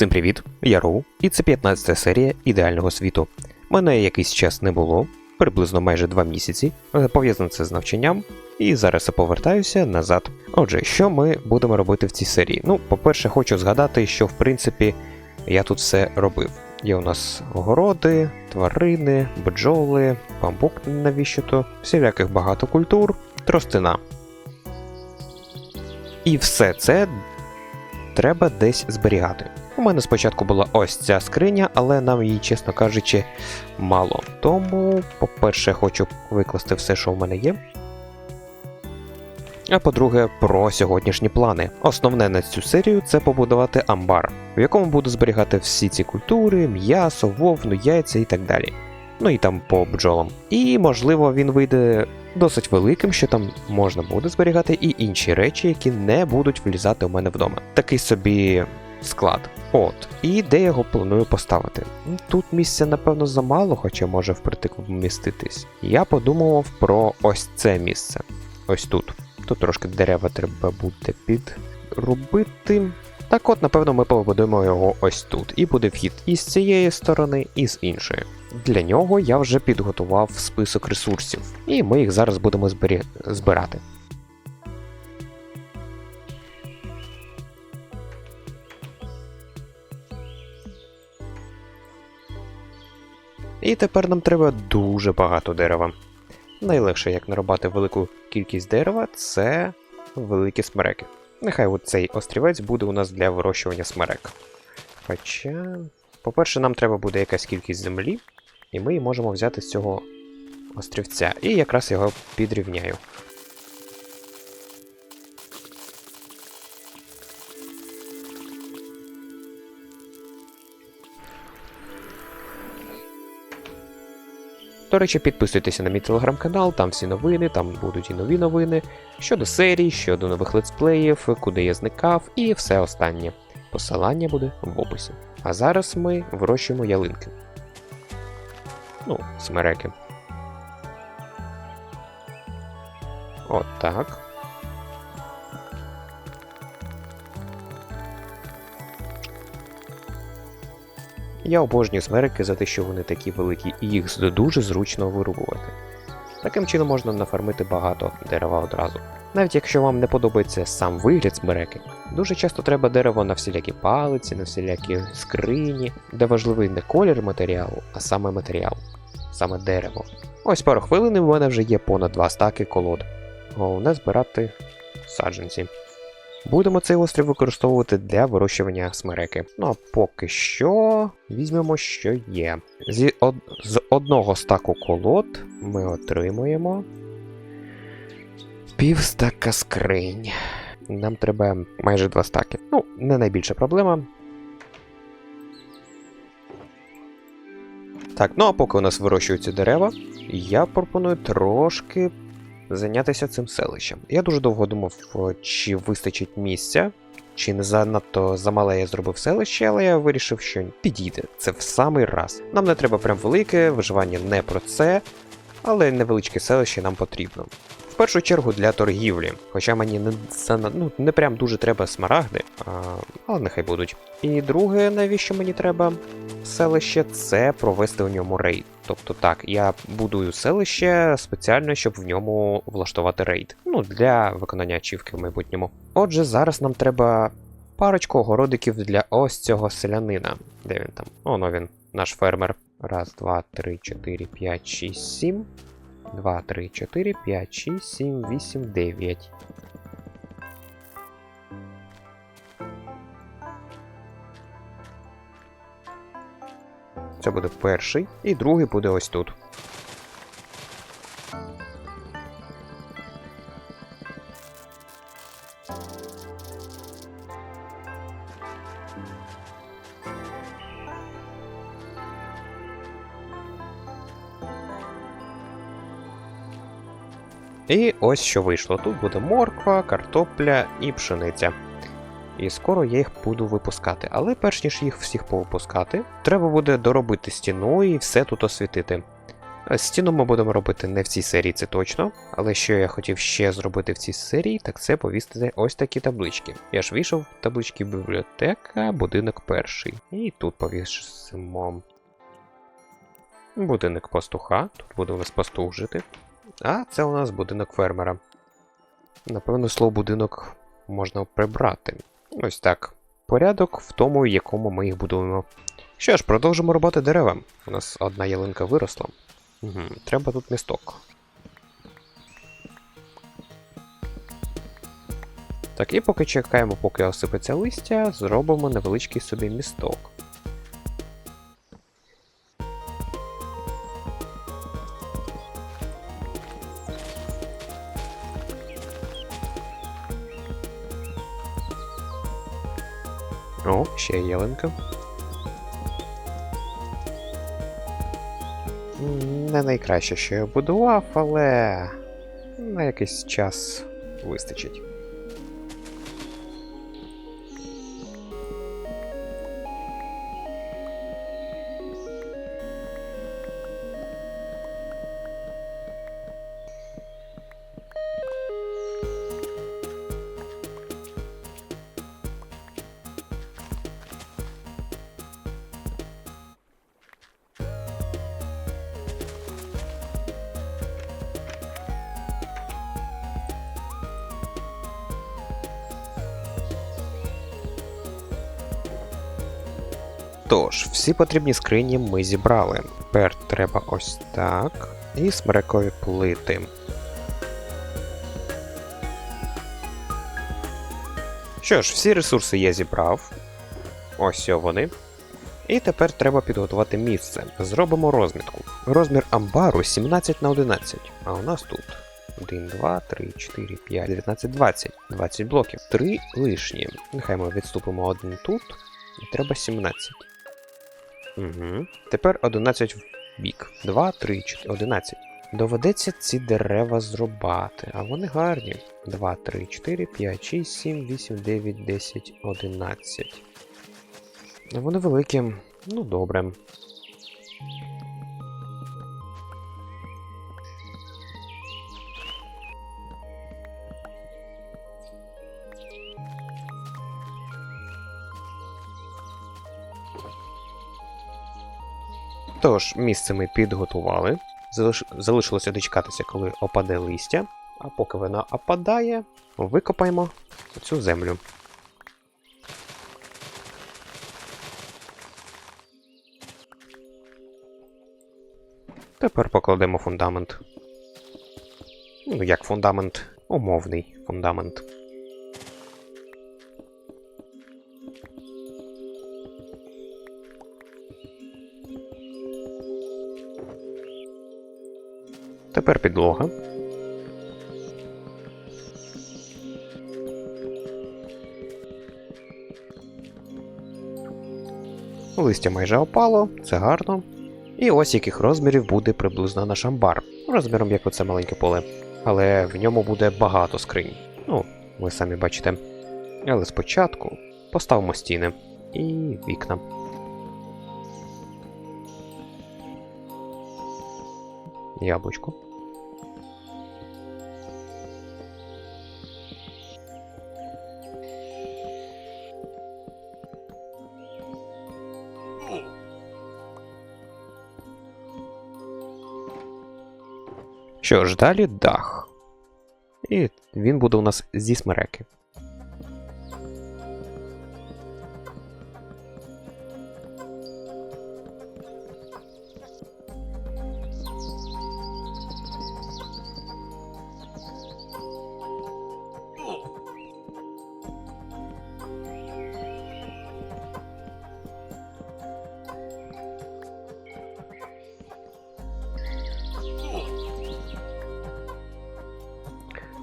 Всім привіт, я Роу, і це 15 серія ідеального світу. Мене якийсь час не було, приблизно майже 2 місяці, е, пов'язано це з навчанням, і зараз я повертаюся назад. Отже, що ми будемо робити в цій серії? Ну, по-перше, хочу згадати, що в принципі я тут все робив. Є у нас огороди, тварини, бджоли, бамбук навіщо то, всіляких багато культур, тростина. І все це треба десь зберігати. У мене спочатку була ось ця скриня, але нам її, чесно кажучи, мало. Тому, по-перше, хочу викласти все, що в мене є. А по-друге, про сьогоднішні плани. Основне на цю серію це побудувати амбар, в якому буду зберігати всі ці культури, м'ясо, вовну, яйця і так далі. Ну і там по бджолам. І можливо він вийде досить великим, що там можна буде зберігати і інші речі, які не будуть влізати у мене вдома. Такий собі склад. От, і де я його планую поставити. Ну, Тут місця, напевно, замало, хоча може впритик вміститись. Я подумав про ось це місце. Ось тут. Тут трошки дерева треба буде підробити. Так от, напевно, ми побудуємо його ось тут. І буде вхід і з цієї сторони, і з іншої. Для нього я вже підготував список ресурсів, і ми їх зараз будемо збирати. І тепер нам треба дуже багато дерева. Найлегше, як нарубати велику кількість дерева, це великі смереки. Нехай от цей острівець буде у нас для вирощування смерек. Хоча, по-перше, нам треба буде якась кількість землі, і ми її можемо взяти з цього острівця. І якраз його підрівняю. Речі, підписуйтеся на мій телеграм-канал, там всі новини, там будуть і нові новини щодо серій, щодо нових летсплеїв, куди я зникав, і все останнє. Посилання буде в описі. А зараз ми вирощуємо ялинки. Ну, смереки. От так. Я обожнюю смерики за те, що вони такі великі, і їх дуже зручно вирубувати. Таким чином можна нафармити багато дерева одразу. Навіть якщо вам не подобається сам вигляд смереки, дуже часто треба дерево на всілякі палиці, на всілякі скрині, де важливий не колір матеріалу, а саме матеріал, саме дерево. Ось пару хвилин і в мене вже є понад два стаки колод. Головне збирати саджанці. Будемо цей острів використовувати для вирощування смереки. Ну а поки що візьмемо, що є. Зі од... З одного стаку колод ми отримуємо пів стака скринь. Нам треба майже два стаки. Ну, не найбільша проблема. Так, ну а поки у нас вирощуються дерева, я пропоную трошки зайнятися цим селищем. Я дуже довго думав, чи вистачить місця, чи не занадто замале я зробив селище, але я вирішив, що підійде. Це в самий раз. Нам не треба прям велике, виживання не про це, але невеличке селище нам потрібно. В першу чергу для торгівлі, хоча мені не ну, не прям дуже треба смарагди, а, але нехай будуть. І друге, навіщо мені треба селище, це провести у ньому рейд. Тобто так, я будую селище спеціально, щоб в ньому влаштувати рейд. Ну, для виконання ачівки в майбутньому. Отже, зараз нам треба парочку огородиків для ось цього селянина. Де він там? Оно він, наш фермер. Раз, два, три, чотири, п'ять, шість, сім. Два, три, чотири, п'ять, шість, сім, вісім, дев'ять. Це буде перший, і другий буде ось тут. І ось що вийшло. Тут буде морква, картопля і пшениця. І скоро я їх буду випускати. Але перш ніж їх всіх повипускати, треба буде доробити стіну і все тут освітити. Е, Стіну ми будемо робити не в цій серії, це точно. Але що я хотів ще зробити в цій серії, так це повісити ось такі таблички. Я ж вийшов таблички бібліотека, будинок перший. І тут повісимо будинок пастуха. Тут буде у нас пастух жити. А це у нас будинок фермера. Напевно, слово будинок можна прибрати. Ось так. Порядок в тому, якому ми їх будуємо. Що ж, продовжимо рубати дерева. У нас одна ялинка виросла. Угу, треба тут місток. Так, і поки чекаємо, поки осипеться листя, зробимо невеличкий собі місток. Ще ялинка. Не найкраще, що я будував, але на якийсь час вистачить. Тож, всі потрібні скрині ми зібрали. Тепер треба ось так. І смерекові плити. Що ж, всі ресурси я зібрав. Ось вони. І тепер треба підготувати місце. Зробимо розмітку. Розмір амбару 17 на 11, а у нас тут 1, 2, 3, 4, 5, 19, 20. 20 блоків. 3 лишні. Нехай ми відступимо один тут. І треба 17. Угу. Тепер 11 в бік. 2, 3, 4, 11. Доведеться ці дерева зрубати, а вони гарні. 2, 3, 4, 5, 6, 7, 8, 9, 10, 11. Ну, Вони великі. Ну, добре. Тож, місце ми підготували. Залишилося дочекатися, коли опаде листя. А поки вона опадає, викопаємо цю землю. Тепер покладемо фундамент. Ну, як фундамент, умовний фундамент. Тепер підлога. Листя майже опало, це гарно. І ось яких розмірів буде приблизно наш амбар. Розміром як оце маленьке поле. Але в ньому буде багато скринь. Ну, ви самі бачите. Але спочатку поставимо стіни і вікна. Яблучко. Що ж, далі дах. І він буде у нас зі смереки.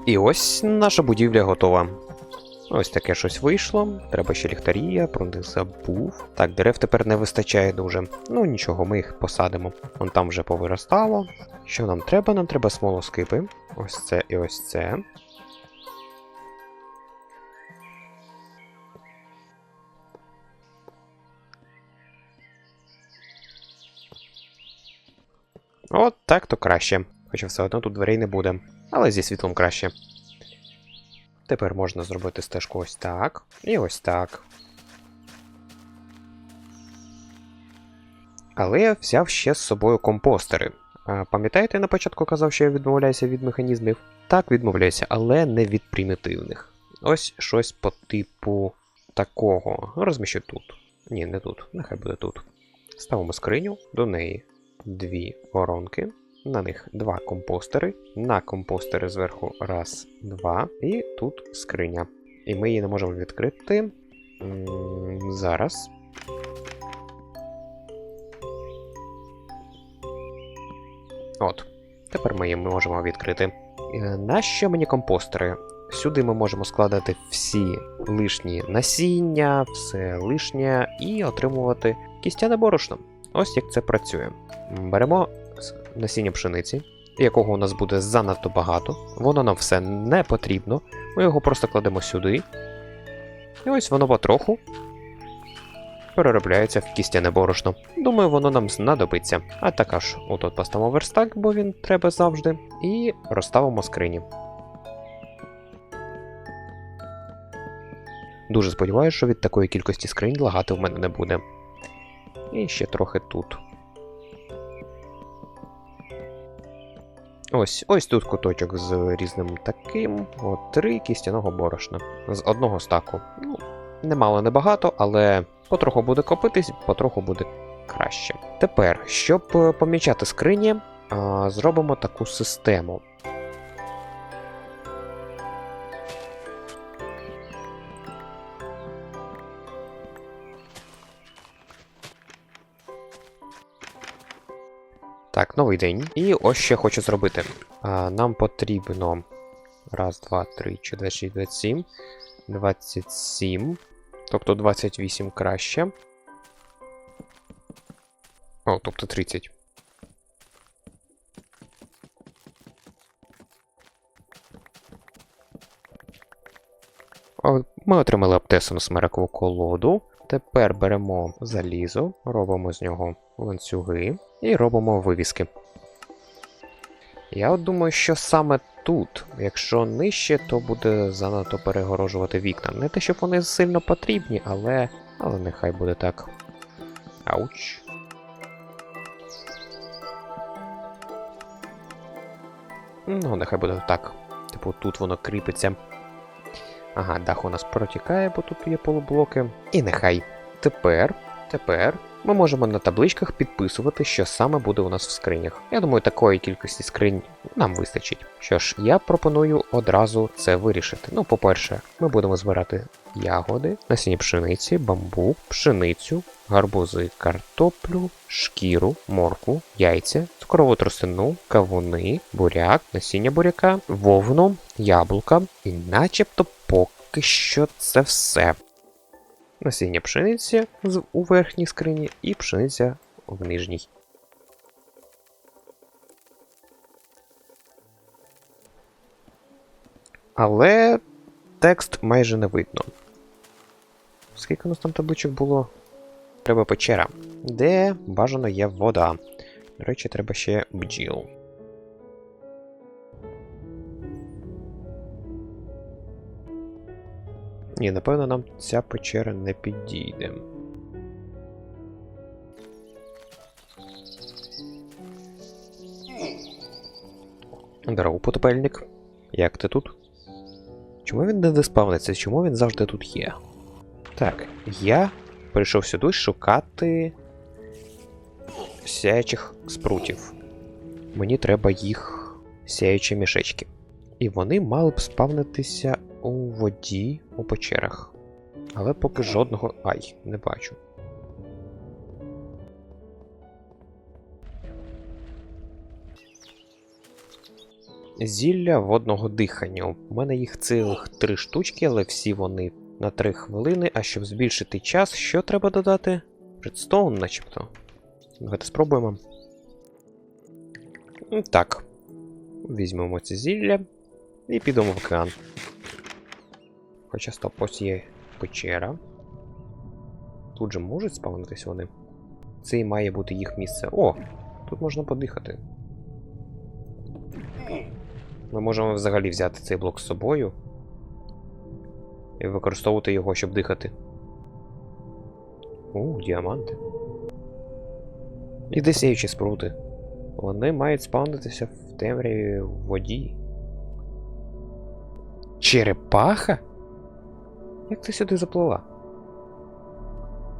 І ось наша будівля готова. Ось таке щось вийшло. Треба ще ліхтарі, я про них забув. Так, дерев тепер не вистачає дуже. Ну нічого, ми їх посадимо. Вон там вже повиростало. Що нам треба? Нам треба смолоскипи. Ось це і ось це. От так то краще. Хоча все одно тут дверей не буде. Але зі світлом краще. Тепер можна зробити стежку ось так. І ось так. Але я взяв ще з собою компостери. Пам'ятаєте, я на початку казав, що я відмовляюся від механізмів? Так, відмовляюся, але не від примітивних. Ось щось по типу такого. Розміщу тут. Ні, не тут. Нехай буде тут. Ставимо скриню, до неї дві воронки, на них два компостери, на компостери зверху раз, два, і тут скриня. І ми її не можемо відкрити. Зараз. От. Тепер ми її можемо відкрити. Е, Нащо мені компостери? Сюди ми можемо складати всі лишні насіння, все лишнє і отримувати кістяне борошно. Ось як це працює. Беремо насіння пшениці, якого у нас буде занадто багато. Воно нам все не потрібно. Ми його просто кладемо сюди. І ось воно потроху переробляється в кістяне борошно. Думаю, воно нам знадобиться. А також отут поставимо верстак, бо він треба завжди. І розставимо скрині. Дуже сподіваюся, що від такої кількості скринь лагати в мене не буде. І ще трохи тут. Ось, ось тут куточок з різним таким. От три кістяного борошна. З одного стаку. Ну, немало небагато, але потроху буде копитись, потроху буде краще. Тепер, щоб е, помічати скрині, зробимо таку систему. Так, новий день. І ось ще хочу зробити. Нам потрібно. Раз, два, три, 4, 26, 27. 27. Тобто 28 краще. О, тобто 30. О, Ми отримали аптесну смерекову колоду. Тепер беремо залізо, робимо з нього ланцюги і робимо вивіски. Я от думаю, що саме тут, якщо нижче, то буде занадто перегорожувати вікна. Не те, щоб вони сильно потрібні, але. Але нехай буде так. Ауч. Ну, нехай буде так. Типу, тут воно кріпиться. Ага, дах у нас протікає, бо тут є полублоки. І нехай. Тепер, тепер ми можемо на табличках підписувати, що саме буде у нас в скринях. Я думаю, такої кількості скринь нам вистачить. Що ж, я пропоную одразу це вирішити. Ну, по-перше, ми будемо збирати ягоди, насіння пшениці, бамбук, пшеницю, гарбузи, картоплю, шкіру, морку, яйця, цукрову тростину, кавуни, буряк, насіння буряка, вовну, яблука і начебто поки що це все. Насіння пшениці у верхній скрині і пшениця в нижній. Але текст майже не видно. Скільки у нас там табличок було? Треба печера. Де бажано є вода. До речі, треба ще бджіл. Ні, напевно, нам ця печера не підійде. Здорово, потопельник. Як ти тут? Чому він не диспавниться? Чому він завжди тут є? Так, я прийшов сюди шукати сяючих спрутів. Мені треба їх сяючі мішечки. І вони мали б спавнитися у воді у печерах. Але поки жодного. Ай, не бачу. Зілля водного дихання. У мене їх цілих три штучки, але всі вони на 3 хвилини. А щоб збільшити час, що треба додати? Редстоун, начебто. Давайте спробуємо. Так. Візьмемо це зілля і підемо в океан. Хоча стоп, ось є печера. Тут же можуть спавнитись вони. Це і має бути їх місце. О! Тут можна подихати. Ми можемо взагалі взяти цей блок з собою і використовувати його, щоб дихати. У, діаманти. І де сіючі спрути. Вони мають спавнитися в темряві в воді. Черепаха? Як ти сюди заплила?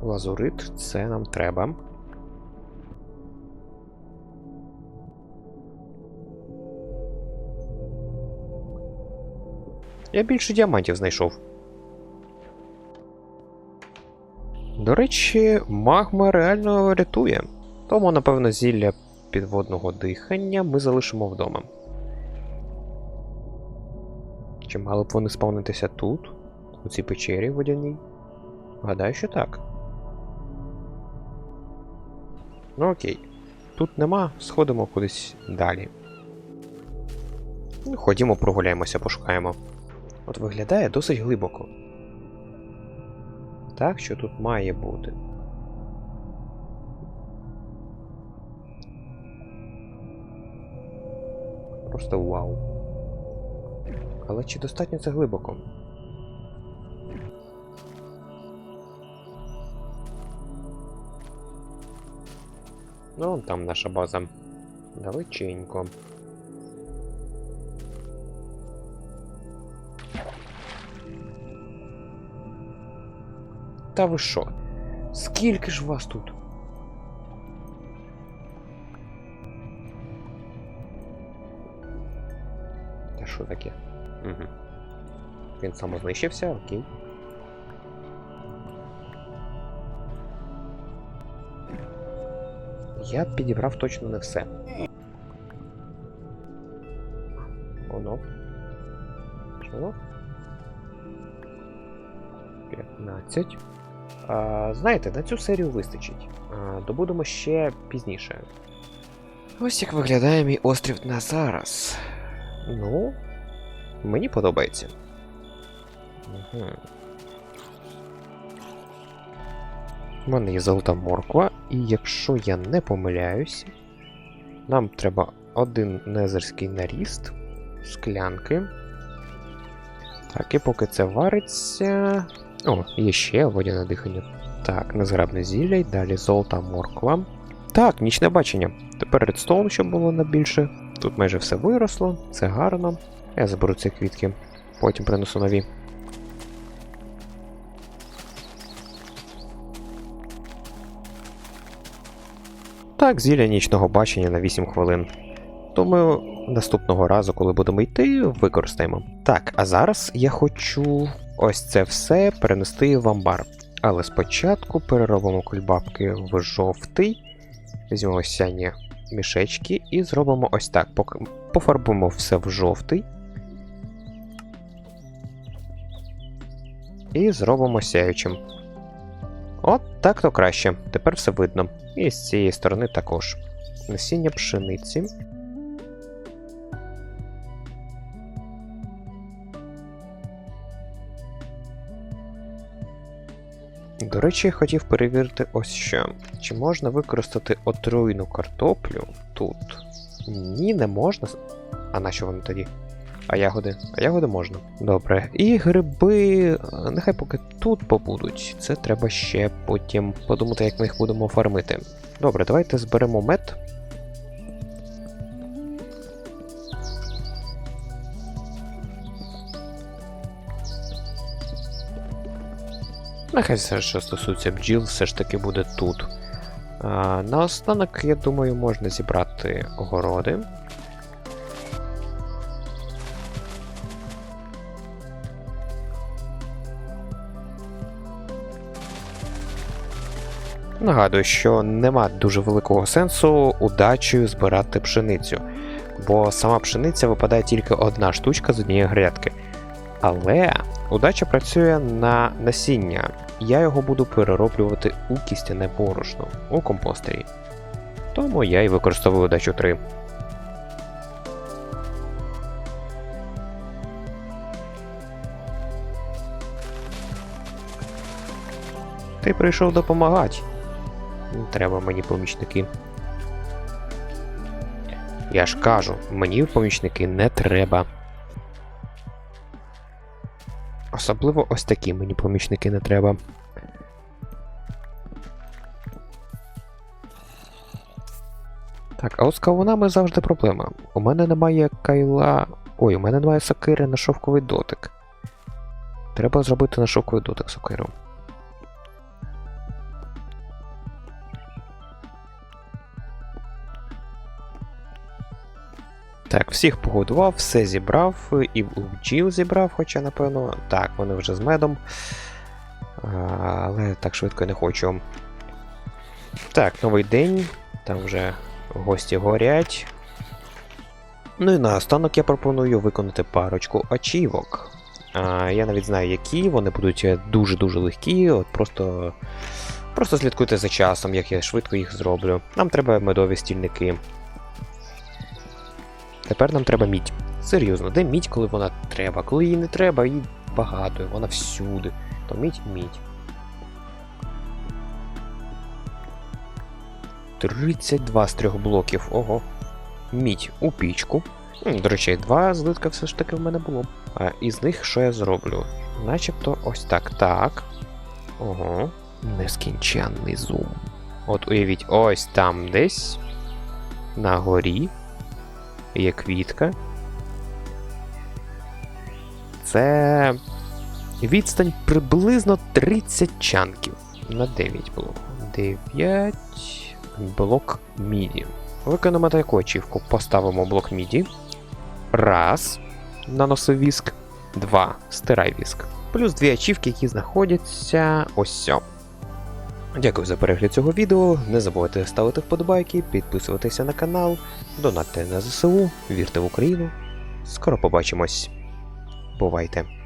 Лазурит, це нам треба. Я більше діамантів знайшов. До речі, магма реально рятує. Тому, напевно, зілля підводного дихання ми залишимо вдома. Чи мали б вони спавнитися тут, у цій печері водяній? Гадаю, що так. Ну окей. Тут нема, сходимо кудись далі. Ну, Ходімо, прогуляємося, пошукаємо. От виглядає досить глибоко. Так, що тут має бути. Просто вау. Але чи достатньо це глибоко? Ну, вон там наша база. Далеченько. Та ви що? Скільки ж вас тут? Та що таке? Угу. Він самознищився, окей. Я підібрав точно не все. Воно. Чого? 15. А, знаєте, на цю серію вистачить. А, добудемо ще пізніше. Ось як виглядає мій острів на зараз. Ну, мені подобається. Угу. У мене є золота морква, і якщо я не помиляюсь, нам треба один незерський наріст, склянки. Так, і поки це вариться. О, є ще водяне дихання. Так, незграбне зілля, і далі золота морква. Так, нічне бачення. Тепер редстоун, щоб було на більше. Тут майже все виросло, це гарно. Я заберу ці квітки, потім принесу нові. Так, зілля нічного бачення на 8 хвилин. Думаю, наступного разу, коли будемо йти, використаємо. Так, а зараз я хочу ось це все перенести в амбар. Але спочатку переробимо кульбабки в жовтий, візьмемо сяні мішечки і зробимо ось так. Пофарбуємо все в жовтий. І зробимо сяючим. От так то краще. Тепер все видно. І з цієї сторони також. Насіння пшениці. До речі, я хотів перевірити ось що. Чи можна використати отруйну картоплю тут? Ні, не можна. А на що воно тоді? А ягоди? А ягоди можна. Добре. І гриби, е, нехай поки тут побудуть. Це треба ще потім подумати, як ми їх будемо фармити. Добре, давайте зберемо мед. Нехай все, що стосується бджіл, все ж таки буде тут. А, наостанок, я думаю, можна зібрати огороди. Нагадую, що нема дуже великого сенсу удачею збирати пшеницю, бо сама пшениця випадає тільки одна штучка з однієї грядки. Але удача працює на насіння. Я його буду перероблювати у кістяне борошно у компостері. Тому я і використовую удачу 3. Ти прийшов допомагати. Не треба мені помічники. Я ж кажу, мені помічники не треба. Особливо ось такі мені помічники не треба. Так, а от з кавунами завжди проблема. У мене немає кайла. Ой, у мене немає сокири на шовковий дотик. Треба зробити на шовковий дотик сокиру. Так, всіх погодував, все зібрав, і бджіл зібрав, хоча, напевно, так, вони вже з медом. Але так швидко не хочу. Так, новий день. Там вже гості горять. Ну і наостанок я пропоную виконати парочку ачівок. А, я навіть знаю, які, вони будуть дуже-дуже легкі, от просто. Просто слідкуйте за часом, як я швидко їх зроблю. Нам треба медові стільники. Тепер нам треба мідь. Серйозно, де мідь, коли вона треба? Коли її не треба, її багато, вона всюди. То мідь мідь. 32 з трьох блоків. Ого. Мідь у пічку. До речі, два злитка все ж таки в мене було. А із них що я зроблю? Начебто ось так. Так. Ого. Нескінченний зум. От уявіть, ось там десь. На горі. Є квітка. Це відстань приблизно 30 чанків на 9 блок. 9 блок міді. Виконуємо таку ачівку. Поставимо блок міді. Раз. Наноси віск. Два. Стирай віск. Плюс дві ачівки, які знаходяться ось сьо. Дякую за перегляд цього відео. Не забувайте ставити вподобайки, підписуватися на канал, донатити на ЗСУ, вірте в Україну. Скоро побачимось. Бувайте!